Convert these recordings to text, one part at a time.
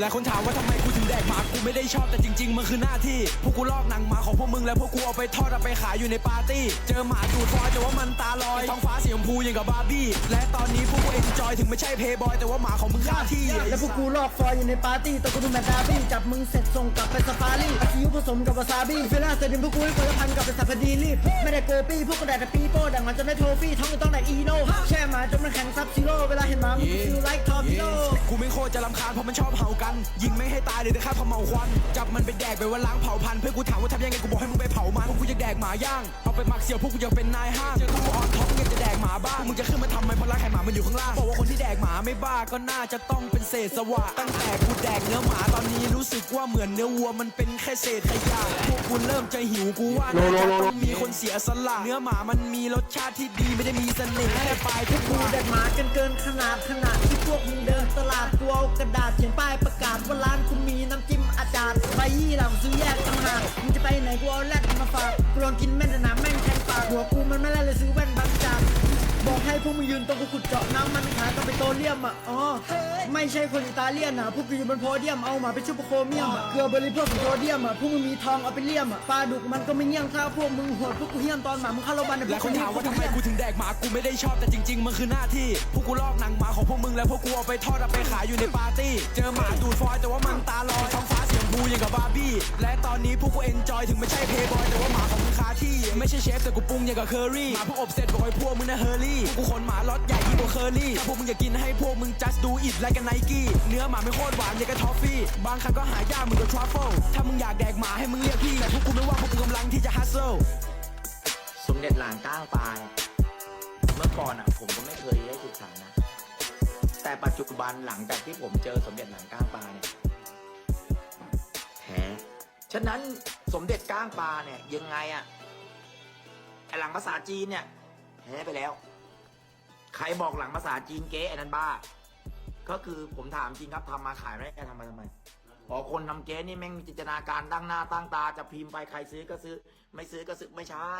หลายคนถามว่าทำไมกูถึงแดกหมากูไม่ได้ชอบแต่จริง ๆ มันคือหน้าที่ พวกกูลอกหนังหมาของพวกมึงแล้วพวกกูเอาไปทอดเอาไปขายอยู่ในปาร์ตี้ เจอหมาดูดฟอยแต่ว่ามันตาลอยท้องฟ้าสีชมพูอย่างกับบาร์บี้ และตอนนี้พวกกูเอนจอยถึงไม่ใช่เพย์บอยแต่ว่าหมาของมึงฆ่าที่แล้วพวกกูลอกฟอยอยู่ในปาร์ตี้ตัวกูดูแมตดาบี้จับมึงเสร็จส่งกลับไปซาฟารีอาคิวผสมกับวาซาบิเฟล่าเซดินพวกกูให้คนละพันกับไปสัพพดีรีบไม่ได้โกปี้พวกกูแดกแต่ปีโป้ดังมันจะได้โทฟี่ท้องก็ต้องแดกอีโน่แช่หมาจนมันแข็งซับซีโร่เวลาเห็นหมามึงฟิลไลค์ทอร์ปิโด ไม่โคตรจะลำคาญเพราะมันชอบเห่ากัน ยิงไม่ให้ตายเลยแต่ฆ่าพอเมาควัน จับมันไปแดกไปว่าล้างเผาพันธุ์เพื่อกูถามว่าทำยังไงกูบอกให้มึงไปเผามันพวกกูจะแดกหมาย่าง เอาไปหมักเสี่ยวพวกกูยังเป็นนายห้างเจอกูออนท็อปเงยังจะแดกหมาบ้างมึงจะขึ้นมาทำไมเพราะร้านขายหมามันอยู่ข้างล่างบอกว่าคนที่แดกหมาไม่บ้าก็น่าจะต้องเป็นเศษสวะตั้งแต่กูแดกเนื้อหมา ว่าเหมือนเนื้อวัวมันเป็นแค่เศษขยะพวกกูเริ่มจะหิวกูว่าน่าจะต้องมีคนเสียสละ เนื้อหมามันมีรสชาติที่ดีไม่ได้มีเสน่ห์แค่ปลายทุกกูกูแดกหมากันเกินขนาดขนาดที่พวกมึงเดินตลาดกูเอากระดาษเขียนป้ายประกาศว่าร้านคุณมีน้ำจิ้มอาจารย์ใบยี่หลังซื้อแยกต่างหากมึงจะไปไหนกูเอาแรดมาฝากกูลองกินแม่นแต่น้ำ วกมึงยืนตรงกูขุดเจาะน้ำมันขายกับไปโตเลียมอะอ๋อไม่ใช่คนอิตาเลียนอะพวกกูอยู่บนโพเดียมเอาหมาไปชุบโครเมียมอะเกลือบริโภคของโพเดียมอะพวกมึงมีทองเอาไปเลี่ยมอะปลาดุกมันก็ไม่เงี้ยงถ้าพวกมึงโหดพวกกูเฮี้ยนตอนหมามึงเข้าโรงพยาบาลเนี่ยพและวกคนกูถามว่าทำไมกูถึงแดกหมากูไม่ได้ชอบแต่จริง ๆมันคือหน้าที่พวกกูลอกหนังหมาของพวกมึงแล้วพวกกูเอาไปทอดเอาไปขายอยู่ในปาร์ตี้เจอหมาดูดฟอยแต่ว่ามันตาลอยท้องฟ้าเสีชมพูอย่างกับบาร์บี้และตอนนี้พวกกูเอนจอยถึงไม่ใช่เพย์บอยแต่ว่าหมาของมึงคาที่ไม่ใช่เชฟแต่กูปรุงอย่างกับเคอรี่หมาพวกอบเสร็จบอกให้พวกมึงนะเฮอรี่กูขนหมาล็อตใหญ่ยิ่งกว่าเคอรี่ถ้าพวกมึงอยากกินให้พวกมึง just do it แลกันไนกี้เนื้อหมาไม่โคตรหวานอย่างกับทอฟฟี่ บางครั้งก็หายากเหมือนกับทรัฟเฟิลถ้ามึงอยากแดกหมาให้มึงเรียกพี่แต่พวกกูไม่ว่าพวกกูกำลังที่จะฮัสเซิลสมเด็จหลานก้างปลาเนี่ยเมื่อก่อนอะผมก็ไม่เคยได้ศึกษานะ แต่ปัจจุบันหลังจากที่ผมเจอสมเด็จหลานก้างปลาเนี่ยแท้ฉะนั้นสมเด็จก้างปลาเนี่ยยังไงอะไอหลังภาษาจีนเนี่ยแพ้ไปแล้ว ใครบอกหลังภาษาจีนเก๊ไอ้นั้นบ้า ก็คือผมถามจริงครับทำมาขายไม่ได้ทำมาทำไมอ๋อคนทำเก๊นี่แม่งมีจินตนาการตั้งหน้าตั้งตาจะพิมพ์ไปใครซื้อก็ซื้อ ไม่ซื้อก็ซื้อไม่ใช่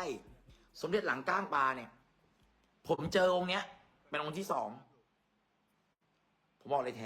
สมเด็จหลังก้างปลาเนี่ย ผมเจอองค์เนี้ย เป็นองค์ที่สอง ผมบอกเลยแท้